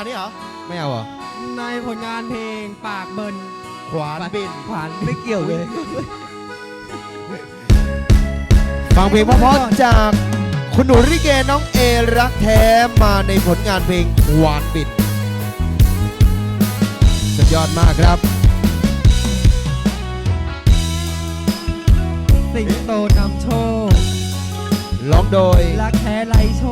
อันนี้เหรอ ไม่เอาเหรอในผลงานเพลงปากเบินขวานบิน ขวานไม่เกี่ยวเลย ฟังเพลงเพราะๆจาก คุณหนูริเกน้องเอรักแท้มาในผลงานเพลงหวานบิดสุดยอดมากครับ สิงโตนำโชคร้องโดย รักแท้ไรโช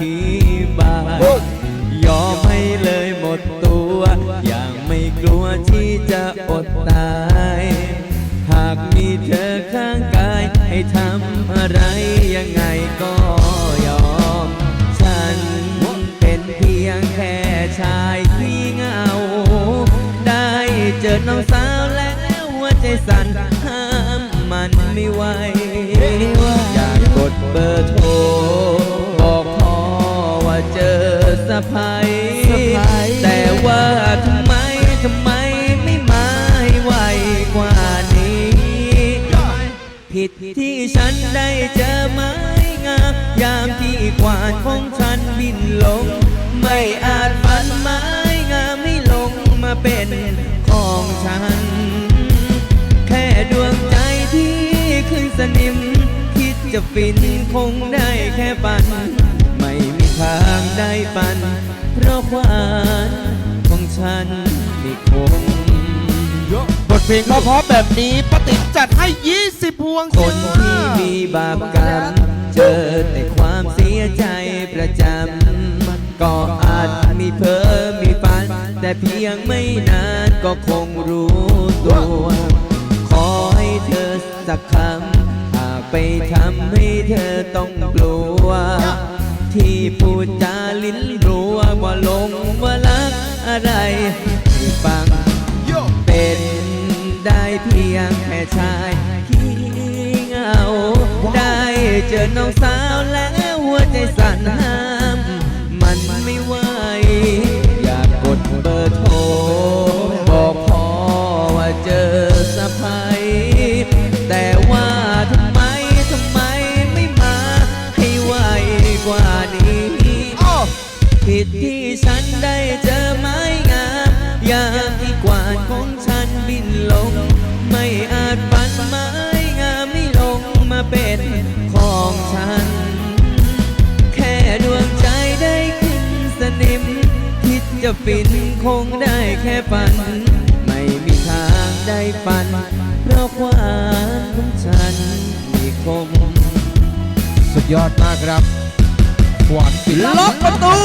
ธิบายยอมให้เลยหมดตัว อย่างไม่กลัวที่จะอดตาย หากมีเธอข้างกาย ให้ทำอะไรยังไงก็ยอม ฉันเป็นเพียงแค่ชายที่เหงา ได้เจอน้องสาวแล้วหัวใจสั่นห้ามมันไม่ไหวอยากกดเบอร์โทระพายสะใภ้แต่ว่าทำไมทำไมไม่มาให้ไวกว่านี้ ผิดที่ฉันได้เจอไม้งามยามที่ควานของฉันบินลง ไม่อาจฝันไม้งามให้ลงมาเป็นของฉัน แค่ดวงใจที่ขึ้นสนิม คิดจะฟินคงได้แค่ปัน วามของฉันไม่คงบทเพลงเพราะๆแบบนี้ป้าติ๋มจัดให้ 20 พวงคนที่มีบาปกรรม เจอแต่ความเสียใจประจำก็อาจมีเพ้อมีฝัน แต่เพียงไม่นานก็คงรู้ตัว ขอให้เธอสักคำหากไปทำให้เธอต้องกลัว เจอน้องสาวแล้วหัวใจสั่นห้ามมันไม่ไหว อยากกดเบอร์โทรบอกพ่อว่าเจอสะพายแต่ว่าทำไมทำไมไม่มาให้ไวกว่านี้ ผิดที่ฉันได้ จะฟินคงได้แค่ฝัน ไม่มีทางได้ฝัน เพราะความของฉันมีคม สุดยอดมากครับหวานบิดล็อกประตู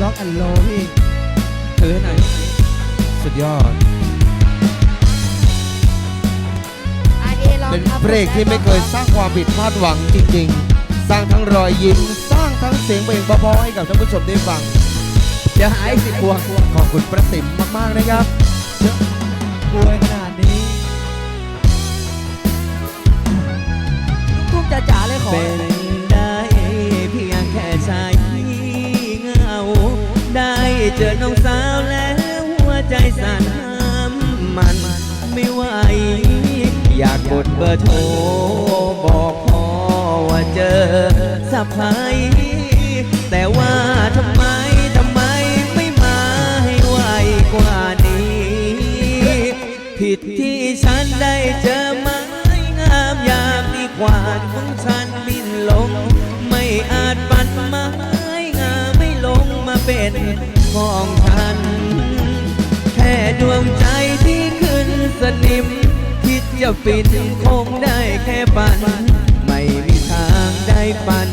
ล็อกแอนโลพี่ถือให้หน่อยสุดยอด อาเอลองเป็นครับเพลงที่ไม่เคยสร้างความผิดพลาดหวังจริง ๆ สร้างทั้งรอยยิ้ม สร้างทั้งเสียงเพลงเพราะๆให้กับท่านผู้ชมได้ฟัง เดี๋ยวหายสิบพวงขอบคุณประติ๋มมาก ๆ นะครับป่วยขนาดนี้ลูกทุ่งจ๋าๆเลยขอเป็นได้เพียงแค่ชายที่เหงา ได้เจอน้องสาวแล้วหัวใจสั่นห้ามมันไม่ไหว อยากกดเบอร์โทรบอกพ่อว่าเจอสะพาย กว่านี้ ผิดที่ฉันได้เจอไม้งามยามที่กวาดของฉันบินลง ไม่อาจปันไม้งามไม่ลงมาเป็นของฉัน แค่ดวงใจที่ขึ้นสนิม คิดจะฟินคงได้แค่ปัน ไม่มีทางได้ปัน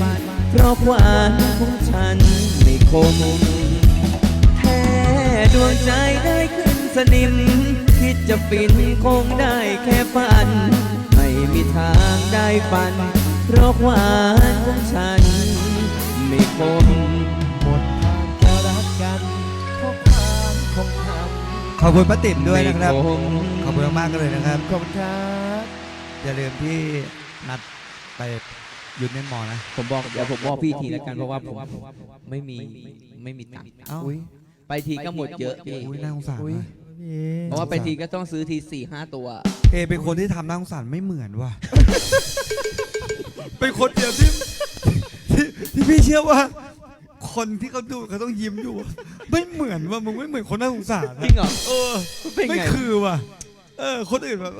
เพราะความของฉันไม่คมแค่ดวง ได้ขึ้นสนิม คิดจะฟินคงได้แค่ฝัน ไม่มีทางได้ปัน เพราะความของฉัน ไม่คมหมดทางจะรักกันเพราะความของทำขอบคุณป้าติ๋มด้วยนะครับไม่คมขอบคุณมากๆเลยนะครับ ขอบคุณครับอย่าลืมที่นัดไปยูเนียนมอลนะ ผมบอกเดี๋ยวผมบอกพี่ทีแล้วกันเพราะว่าผมไม่มีไม่มีตังค์เอ้าอุ๊ย ไปทีก็หมดเยอะพี่อุ้ยน่าสงสารอุ๊ย ว่ะเพราะว่าไปทีก็ต้องซื้อทีสี่ห้าตัว เอเป็นคนที่ทำน่าสงสารไม่เหมือนว่ะ เป็นคนเดียวที่ที่ที่พี่เชื่อว่า คนที่เขาดูเขาต้องยิ้มอยู่ไม่เหมือนว่ามึงไม่เหมือนคนน่าสงสารจริงเหรอเออ เป็นไม่ไง คือว่ะ เออ คนอื่นแบบ